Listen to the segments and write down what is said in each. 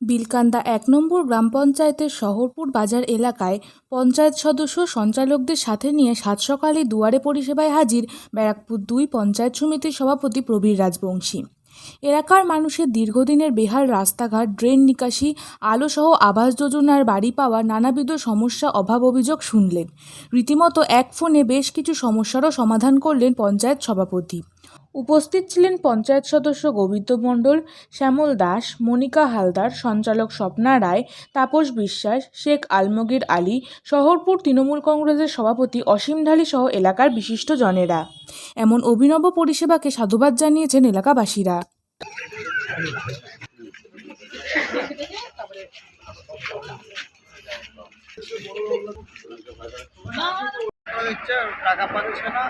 বিলকান্দা এক নম্বর গ্রাম পঞ্চায়েতের শহরপুর বাজার এলাকায় পঞ্চায়েত সদস্য সঞ্চালকদের সাথে নিয়ে সাত সকালে দুয়ারে পরিষেবায় হাজির ব্যারাকপুর দুই পঞ্চায়েত সমিতির সভাপতি প্রবীর রাজবংশী। এলাকার মানুষের দীর্ঘদিনের বেহাল রাস্তাঘাট, ড্রেন নিকাশি আলোসহ আবাস যোজনার বাড়ি পাওয়া নানাবিধ সমস্যা অভাব অভিযোগ শুনলেন। রীতিমতো এক ফোনে বেশ কিছু সমস্যারও সমাধান করলেন পঞ্চায়েত সভাপতি। উপস্থিত ছিলেন পঞ্চায়েত সদস্য গোবিন্দ মণ্ডল, শ্যামল দাস, মনিকা হালদার, সঞ্চালক স্বপ্না রায়, তাপস বিশ্বাস, শেখ আলমগীর আলী, শহরপুর তৃণমূল কংগ্রেসের সভাপতি অসীম ঢালি সহ এলাকার বিশিষ্ট জনেরা। এমন অভিনব পরিষেবাকে সাধুবাদ জানিয়েছেন এলাকাবাসীরা। হচ্ছে টাকা পাচ্ছে না।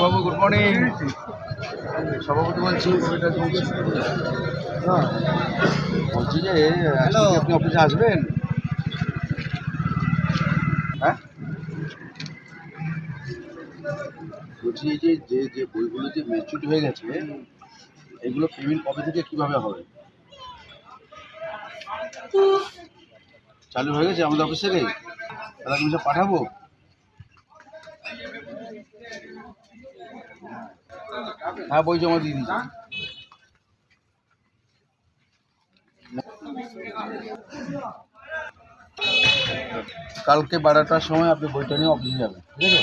বাবু গুড মর্নিং সভাপতি বলছি হ্যাঁ। বলছি যে আপনি অফিসে আসবেন? বলছি যে যে যে বইগুলো যে ম্যাচুরিটি হয়ে গেছে, এগুলো পেমেন্ট কবে থেকে কীভাবে হবে? চালু হয়ে গেছে আমাদের অফিস থেকে তাহলে আমি পাঠাবো? হ্যাঁ বই জমা দিয়ে দিয়েছি কালকে বারোটার সময় আপনি বইটা নিয়ে অফিসে যাবেন, ঠিক আছে?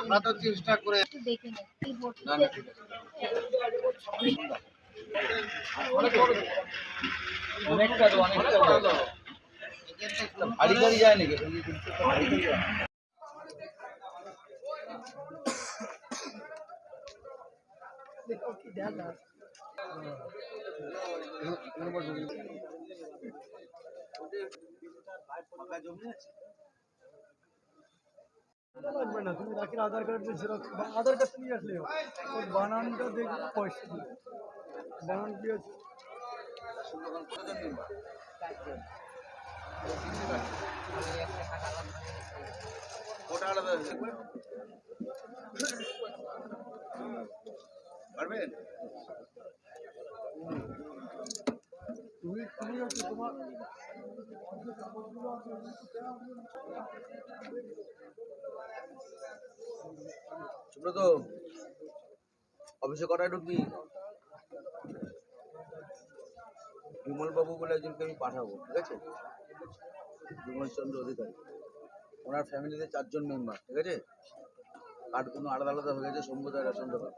আমরা তো চেষ্টা করে না না ঠিক আছে। অনেকটা তো অনেকটা গাড়ি যায় নাকি? যায় তুমি রাখির আধার কার্ডের জেরক্স আধার কার্ড নিয়ে আসলে ওর বানানটা দেখবে পয়সা বানান কি আছে? পারবেন তুমি তুমি তোমার সুব্রত অফিসে কটায় ঢুকবি বিমল বাবু বলে একজনকে আমি পাঠাবো, ঠিক আছে? বিমল চন্দ্র অধিকারী। ওনার ফ্যামিলিতে চারজন মেম্বার, ঠিক আছে? কার্ডগুলো আলাদা আলাদা হয়ে গেছে সম্প্রদায় রেশন দোকান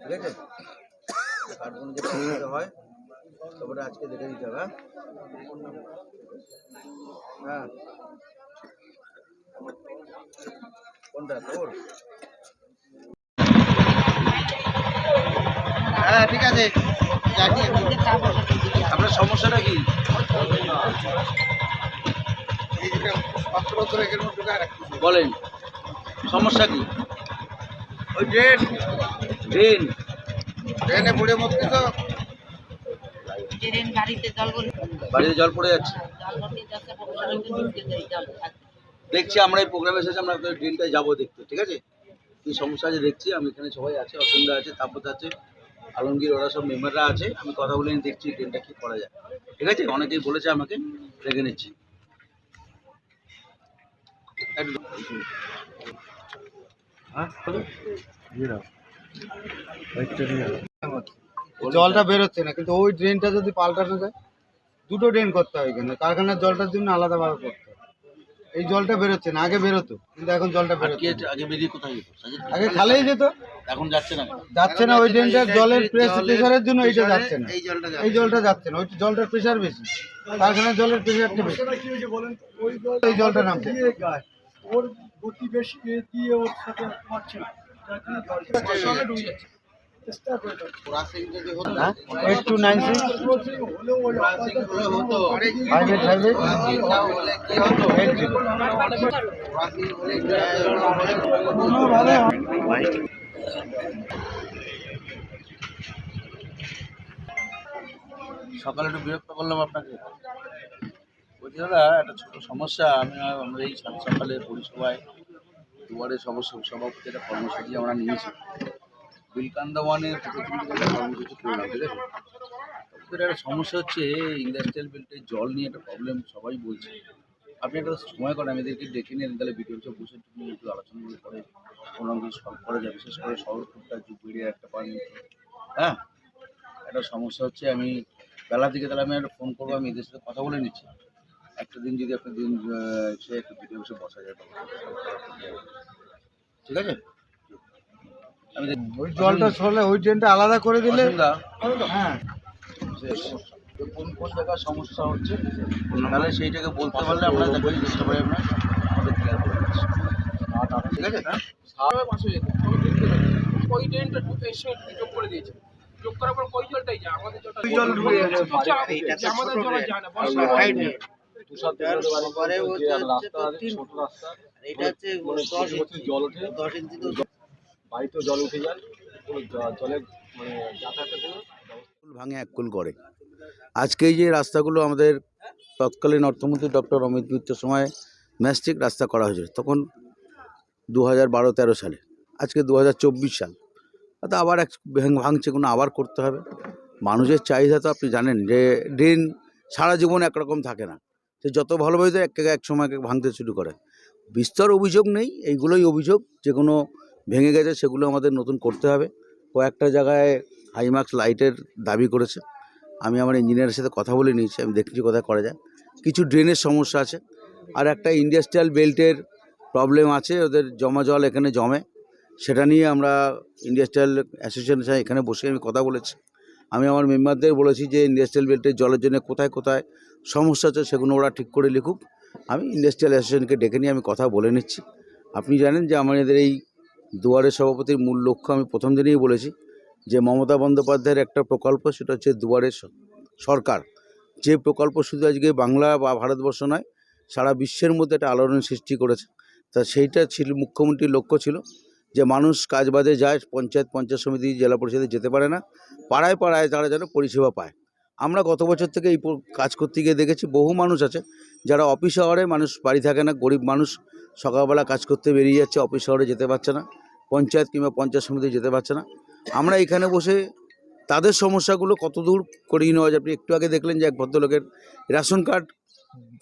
ঠিক আছে? যেটা দিতে হয়, তারপরে আজকে দেখে দিতে হবে হ্যাঁ? হ্যাঁ হ্যাঁ ঠিক আছে। যাচ্ছি। আপনার সমস্যাটা কি? বলেন সমস্যা কি? ওই ড্রেন। ড্রেন? ড্রেনে পড়ে মরতে তো। বাড়িতে জল পড়ে যাচ্ছে। দেখছি আমরা এই প্রোগ্রামে এসেছি আমরা ড্রেনটায় যাব দেখতে, ঠিক আছে? কি সমস্যা আছে দেখছি, আমি এখানে সবাই আছে অসুবিধা আছে তাপত আছে, আলমগীর, ওরা সব মেম্বাররা আছে, আমি কথা বলে দেখছি ড্রেনটা কি করা যায়, ঠিক আছে? অনেকেই বলেছে আমাকে, দেখে নিচ্ছি। হ্যাঁ জলটা বেরোচ্ছে না, কিন্তু ওই ড্রেনটা যদি পাল্টানো যায়, দুটো ড্রেন করতে হয় এখানে, কারখানার জলটার জন্য আলাদাভাবে করতে এই জলটা বেরোচ্ছে না আগে বেরোতো কিন্তু এখন জলটা বেরোচ্ছে আগে বেরিয়ে কোথায় যেত? সাজিদ আগে খালেই যেত। এখন যাচ্ছে না যাচ্ছে না ওই ড্রেনটার জলের প্রেসারের জন্য এইটা যাচ্ছে না। এই জলটা এই জলটা যাচ্ছে না ওই জলটার প্রেসার বেশি। কারখানার জলের প্রেসারটা বেশি। কি হয়েছে বলেন তো? ওই এই জলটা নামছে। ওর গতি বেশি দিয়ে ওর সাথে পারছে না। Eight two nine six five eight five eight eight zero হতো? সকালে একটু বিরক্ত করলাম আপনাকে। বলছি দাদা একটা ছোট সমস্যা। আমি আমরা এই সকালে পরিষেবায় দুয়ারে সমস্যা সভাপতি একটা কর্মসূচি আমরা নিয়েছি। বিলকান্দা একটা কর্মসূচি একটা সমস্যা হচ্ছে ইন্ডাস্ট্রিয়াল বেল্টে জল নিয়ে একটা প্রবলেম সবাই বলছে। আপনি একটা সময় করেন, আমি এদেরকে ডেকে নিয়ে তাহলে সব বসে একটু আলোচনা করে কোনো কিছু সলভ করা যায় বিশেষ করে শহরপুরটা যুগ বেরিয়ে একটা পানি হ্যাঁ? একটা সমস্যা হচ্ছে, আমি বেলার দিকে তাহলে আমি একটা ফোন করব, আমি এদের সাথে কথা বলে নিচ্ছি। একটা দিন যদি একটা দিন সে একটা ভিডিও বসে বসা যায় ঠিক আছে? ওই জলটা সরলে ওই ড্রেনটা আলাদা করে দিলে হ্যাঁ। কোন কোন জায়গায় সমস্যা হচ্ছে? তাহলে সেইটাকে বলতে পারলে আমরা দেখবেন চেষ্টা করি আমরা। আমাদের ক্লিয়ার করে দিচ্ছি। ঠিক আছে। হ্যাঁ? ওই ড্রেনটা ঢুকে যোগ করে দিয়েছে। যোগ করার পর ওই জলটাই যায়। আমাদের জলটা জল ঢুকে যাবে। আমাদের জল যায় না। বর্ষার মধ্যে। পরে হচ্ছে এটা হচ্ছে দশ ইঞ্চি। জল দশ ইঞ্চি তো বাড়িতে জল উঠে যায় জলের মানে কোনো ভাঙে এক কুল করে আজকে যে রাস্তাগুলো আমাদের তৎকালীন অর্থমন্ত্রী ডক্টর অমিত মিত্রের সময় ম্যাস্টিক রাস্তা করা হয়েছিল, তখন দু হাজার বারো, তেরো সালে, আজকে দু হাজার চব্বিশ সাল। তো আবার এক ভেঙ- ভাঙছে কোনো আবার করতে হবে। মানুষের চাহিদা তো আপনি জানেন যে ড্রেন সারা জীবন একরকম থাকে না। সে যত ভালোভাবে এক এক সময় ভাঙতে শুরু করে। বিস্তর অভিযোগ নেই, এইগুলোই অভিযোগ। যেগুলো ভেঙে গেছে, সেগুলো আমাদের নতুন করতে হবে। কয়েকটা জায়গায় হাইমার্কস লাইটের দাবি করেছে। আমি আমার ইঞ্জিনিয়ারের সাথে কথা বলে নিয়েছি, আমি দেখছি কোথায় করা যায়। কিছু ড্রেনের সমস্যা আছে, আর একটা ইন্ডাস্ট্রিয়াল বেল্টের প্রবলেম আছে, ওদের জমা জল এখানে জমে। সেটা নিয়ে আমরা ইন্ডাস্ট্রিয়াল অ্যাসোসিয়েশনের সাথে এখানে বসে আমি কথা বলেছি। আমি আমার মেম্বারদের বলেছি যে ইন্ডাস্ট্রিয়াল বেল্টের জলের জন্য কোথায় কোথায় সমস্যা আছে, সেগুলো ওরা ঠিক করে লিখুক। আমি ইন্ডাস্ট্রিয়াল অ্যাসোসিয়েশনকে ডেকে নিয়ে আমি কথা বলে নিচ্ছি। আপনি জানেন যে আমাদের এই দুয়ারে সভাপতির মূল লক্ষ্য আমি প্রথম দিনেই বলেছি যে মমতা বন্দ্যোপাধ্যায়ের একটা প্রকল্প, সেটা হচ্ছে দুয়ারে সরকার। যে প্রকল্প শুধু আজকে বাংলা বা ভারতবর্ষ নয়, সারা বিশ্বের মধ্যে একটা আলোড়ন সৃষ্টি করেছে। তা সেইটা ছিল মুখ্যমন্ত্রীর লক্ষ্য ছিল যে মানুষ কাজ বাজে যায়, পঞ্চায়েত পঞ্চায়েত সমিতি, জেলা পরিষদে যেতে পারে না, পাড়ায় পাড়ায় তারা যেন পরিষেবা পায়। আমরা গত বছর থেকে এই কাজ করতে গিয়ে দেখেছি বহু মানুষ আছে যারা অফিস শহরে মানুষ বাড়ি থাকে না, গরিব মানুষ সকালবেলা কাজ করতে বেরিয়ে যাচ্ছে অফিস শহরে যেতে পারছে না, পঞ্চায়েত কিংবা পঞ্চায়েত সমিতি যেতে পারছে না। আমরা এখানে বসে তাদের সমস্যাগুলো কত দূর করিয়ে নেওয়া যায়, আপনি একটু আগে দেখলেন যে এক ভদ্রলোকের রেশন কার্ড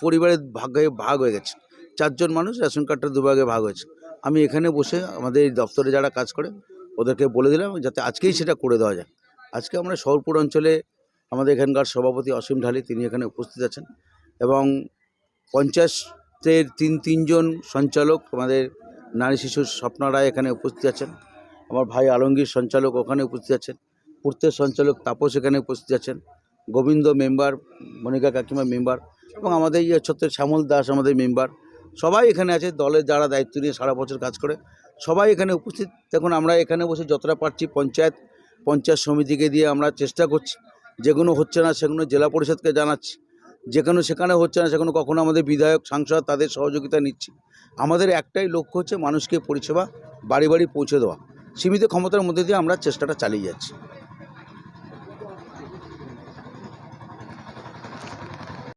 পরিবারের ভাগে ভাগ হয়ে গেছে, চারজন মানুষ রেশন কার্ডটা দুভাগে ভাগ হয়েছে। আমি এখানে বসে আমাদের এই দপ্তরে যারা কাজ করে, ওদেরকে বলে দিলাম যাতে আজকেই সেটা করে দেওয়া যায়। আজকে আমরা শহরপুর অঞ্চলে আমাদের এখানকার সভাপতি অসীম ঢালি, তিনি এখানে উপস্থিত আছেন এবং পঞ্চায়েতের তিন, তিনজন সঞ্চালক, আমাদের নারী শিশুর স্বপ্ন রায় এখানে উপস্থিত আছেন। আমার ভাই আলমগীর সঞ্চালক ওখানে উপস্থিত আছেন। পূর্তের সঞ্চালক তাপস এখানে উপস্থিত আছেন। গোবিন্দ মেম্বার, মনিকা কাকিমা মেম্বার এবং আমাদের ইয়ে ছত্রের শ্যামল দাস আমাদের মেম্বার। সবাই এখানে আছে দলের যারা দায়িত্ব নিয়ে সারা বছর কাজ করে, সবাই এখানে উপস্থিত। দেখুন, আমরা এখানে বসে যতটা পারছি পঞ্চায়েত পঞ্চায়েত সমিতিকে দিয়ে আমরা চেষ্টা করছি। যেগুলো হচ্ছে না সেগুলো জেলা পরিষদকে জানাচ্ছি। যেখানে সেখানে হচ্ছে না, সেখানে কখনো আমাদের বিধায়ক, সাংসদ তাদের সহযোগিতা নিচ্ছি। আমাদের একটাই লক্ষ্য হচ্ছে মানুষকে পরিষেবা বাড়ি বাড়ি পৌঁছে দেওয়া। সীমিত ক্ষমতার মধ্যে দিয়ে আমরা চেষ্টাটা চালিয়ে যাচ্ছি।